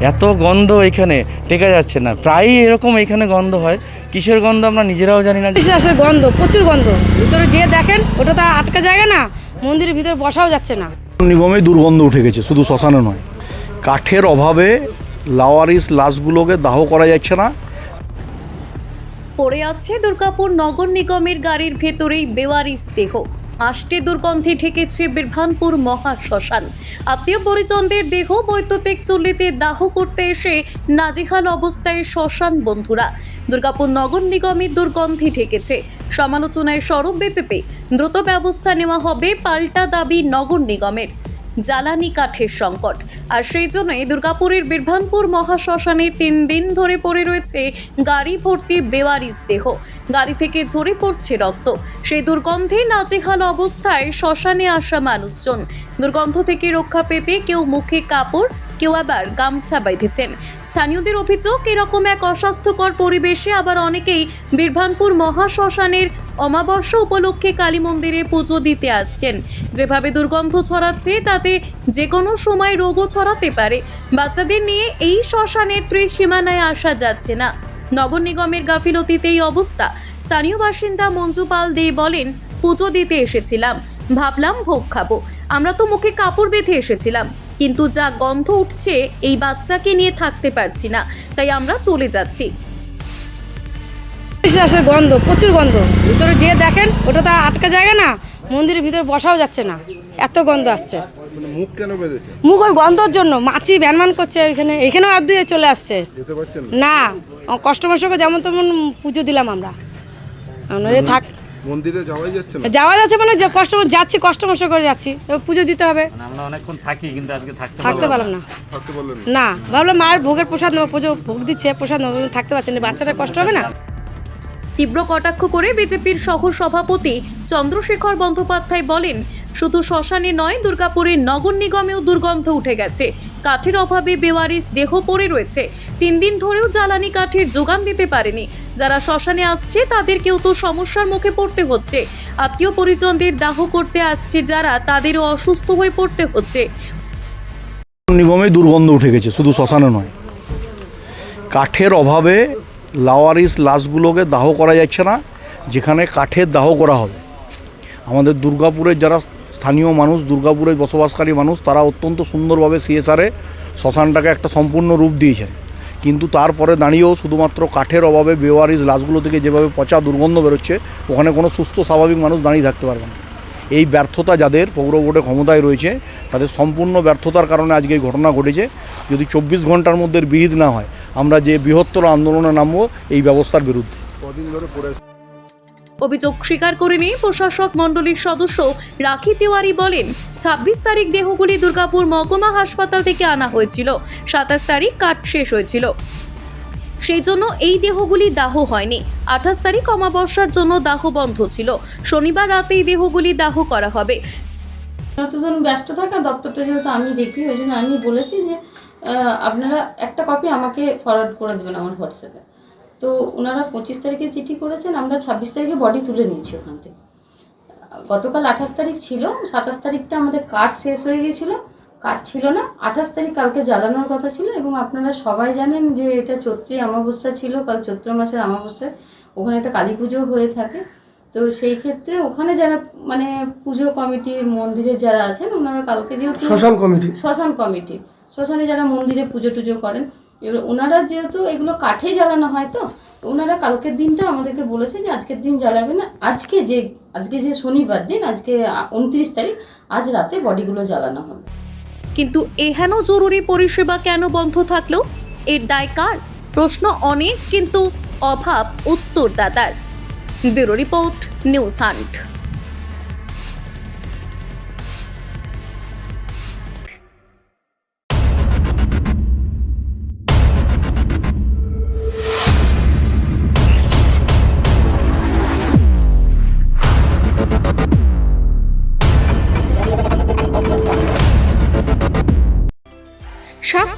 এত গন্ধ এখানে টেকা যাচ্ছে না। প্রায়ই এরকম এখানে গন্ধ হয়। কিসের গন্ধ আমরা নিজেরাও জানি না। বিশ্বাসের গন্ধ? প্রচুর গন্ধ। ভিতরে যে দেখেন ওটা তো আর আটকা জায়গা না। মন্দিরের ভিতরে বসাও যাচ্ছে না। নিগমে দুর্গন্ধ উঠে গেছে শুধু শ্মশানে নয়। কাঠের অভাবে লাওয়ারিস লাশগুলোকে দাহ করা যাচ্ছে না। পড়ে আছে দুর্গাপুর নগর নিগমের গাড়ির ভেতরেই বেওয়ারিস দেহ। আষ্টে দুর্গন্ধে ঠেকেছে বিরভানপুর মহা শ্মশান আত্মীয় পরিজনদের দেহ, বৈদ্যুতিক চুল্লিতে দাহ করতে এসে নাজেহাল অবস্থায় শ্মশান বন্ধুরা। দুর্গাপুর নগর নিগমের দুর্গন্ধে ঠেকেছে। সমালোচনায় সরব বিজেপি। দ্রুত ব্যবস্থা নেওয়া হবে পাল্টা দাবি নগর নিগমের। জ্বালানি কাঠের সংকট। আর সেই জন্যই দুর্গাপুরের বীরভানপুর মহাশ্মশানে তিন দিন ধরে পড়ে রয়েছে গাড়ি ভর্তি বেওয়ারিস দেহ। গাড়ি থেকে ঝরে পড়ছে রক্ত। সেই দুর্গন্ধে নাজেহাল অবস্থায় শ্মশানে আসা মানুষজন। দুর্গন্ধ থেকে রক্ষা পেতে কেউ মুখে কাপড় কেউ আবার গামছা বেঁধেছেন। স্থানীয়দের অভিযোগ, এরকম এক অস্বাস্থ্যকর পরিবেশে আবার অনেকেই বীরভানপুর মহাশ্মশানের অমাবস্যা উপলক্ষে কালী মন্দিরে পুজো দিতে আসছেন। যেভাবে দুর্গন্ধ ছড়াচ্ছে, তাতে যে কোনো সময় রোগও ছড়াতে পারে। বাচ্চাদের নিয়ে এই শ্মশানের ত্রিসীমানায় আসা যাচ্ছে না। নগর নিগমের গাফিলতিতে এই অবস্থা। স্থানীয় বাসিন্দা মঞ্জু পাল দে বলেন, পুজো দিতে এসেছিলাম। ভাবলাম ভোগ খাব। আমরা তো মুখে কাপড় বেঁধে এসেছিলাম কিন্তু যা গন্ধ উঠছে এই বাচ্চাকে নিয়ে থাকতে পারছি না তাই আমরা চলে যাচ্ছি। বিশ্বাসের গন্ধ প্রচুর গন্ধ। ভিতরে যে দেখেন ওটা তো আর আটকা জায়গা না মন্দিরের ভিতরে বসাও যাচ্ছে না এত গন্ধ আসছে। মানে মুখ কেন মুখ ওই গন্ধর জন্য মাছি ভ্যানমান করছে এখানে এখানেও এক দুই চলে আসছে। না? না কষ্ট মষ্টকে যেমন তেমন পুজো দিলাম আমরা। আমরা থাক মন্দিরে যাওয়াই যাচ্ছে না? যাওয়া যাচ্ছে মানে যে কষ্ট যাচ্ছি কষ্ট মষ্ট করে যাচ্ছি। এবার পুজো দিতে হবে। মানে আমরা অনেকক্ষণ থাকি কিন্তু আজকে থাকতে থাকতে পারলাম পারলাম না। থাকতে পারলেন না? না ভাবলাম মায়ের ভোগের প্রসাদ নেব পুজো ভোগ দিচ্ছে প্রসাদ নেব থাকতে পারছেন না। বাচ্চাটা কষ্ট হবে না? তীব্র কটাক্ষ করে বিজেপির সহ সভাপতি চন্দ্রশেখর বন্দ্যোপাধ্যায় বলেন শুধু শ্মশানে নয় দুর্গাপুরের নগর নিগমেও দুর্গন্ধ উঠে গেছে। কাঠের অভাবে বেওয়ারিস দেহ পড়ে রয়েছে। তিন দিন ধরেও জ্বালানি কাঠের যোগান দিতে পারেনি। যারা শ্মশানে আসছে, তাদেরকেও তো সমস্যার মুখে পড়তে হচ্ছে। আত্মীয় পরিজনদের দাহ করতে আসছে যারা, তাদেরও অসুস্থ হয়ে পড়তে হচ্ছে। নিগমে দুর্গন্ধ উঠে গেছে, শুধু শ্মশানে নয়। কাঠের অভাবে লাওয়ারিস লাশগুলোকে দাহ করা যাচ্ছে না, যেখানে কাঠের দাহ করা হবে। আমাদের দুর্গাপুরের যারা স্থানীয় মানুষ, দুর্গাপুরে বসবাসকারী মানুষ, তারা অত্যন্ত সুন্দরভাবে সিএসআরে শ্মশানটাকে একটা সম্পূর্ণ রূপ দিয়েছেন। কিন্তু তারপরে দাঁড়িয়েও শুধুমাত্র কাঠের অভাবে বেওয়ারিজ লাশগুলো থেকে যেভাবে পচা দুর্গন্ধ বেরোচ্ছে, ওখানে কোনো সুস্থ, স্বাভাবিক মানুষ দাঁড়িয়ে থাকতে পারবে না। এই ব্যর্থতা যাদের, পৌর বোর্ডে ক্ষমতায় রয়েছে, তাদের সম্পূর্ণ ব্যর্থতার কারণে আজকে এই ঘটনা ঘটেছে। যদি চব্বিশ ঘণ্টার মধ্যে বিহিত না হয়, আমরা যে বৃহত্তর আন্দোলনে নামবো, এই ব্যবস্থার বিরুদ্ধে। কদিন ধরে? অভিযোগ স্বীকার করে নিয়ে প্রশাসক মণ্ডলীর সদস্য রাখি তিওয়ারি বলেন, ছাব্বিশ তারিখ দেহগুলি দুর্গাপুর মহকুমা হাসপাতাল থেকে আনা হয়েছিল। সাতাশ তারিখ কাঠ শেষ হয়েছিল। সেই জন্য এই দেহগুলি দাহ হয়নি। আঠাশ তারিখ অমাবস্যার জন্য দাহ বন্ধ ছিল। শনিবার রাতে এই দেহগুলি দাহ করা হবে। যতজন ব্যস্ত থাকে দপ্তরটা যেহেতু আমি দেখি, ওই জন্য আমি বলেছি যে আপনারা একটা কপি আমাকে ফরওয়ার্ড করে দেবেন আমার হোয়াটসঅ্যাপে তো ওনারা পঁচিশ তারিখে চিঠি করেছেন আমরা ছাব্বিশ তারিখে বডি তুলে নিয়েছি ওখান থেকে। গতকাল আঠাশ তারিখ ছিল সাতাশ তারিখটা আমাদের কার্ড শেষ হয়ে গেছিল। কার্ড ছিল না আঠাশ তারিখ কালকে জ্বালানোর কথা ছিল এবং আপনারা সবাই জানেন যে এটা চৈত্রী অমাবস্যা ছিল কাল চৈত্র মাসের অমাবস্যায়। ওখানে একটা কালী পুজো হয়ে থাকে। তো সেই ক্ষেত্রে ওখানে যারা মানে পুজো কমিটির মন্দিরে যারা আছেন ওনারা কালকে যেহেতু শ্মশান কমিটি। শ্মশান কমিটি। শ্মশানে যারা মন্দিরে পুজো টুজো করেন এবার ওনারা যেহেতু এগুলো কাঠেই জ্বালানো হয় তো ওনারা কালকের দিনটা আমাদেরকে বলেছে যে আজকের দিন জ্বালাবে না, আজকে যে আজকে যে শনিবার দিন, আজকে উনত্রিশ তারিখ, আজ রাতে বডিগুলো জ্বালানো হবে। কিন্তু এহেন জরুরি পরিষেবা কেন বন্ধ থাকল? এর দায় কার? প্রশ্ন অনেক, কিন্তু অভাব উত্তরদাতার। Bureau report, news hunt.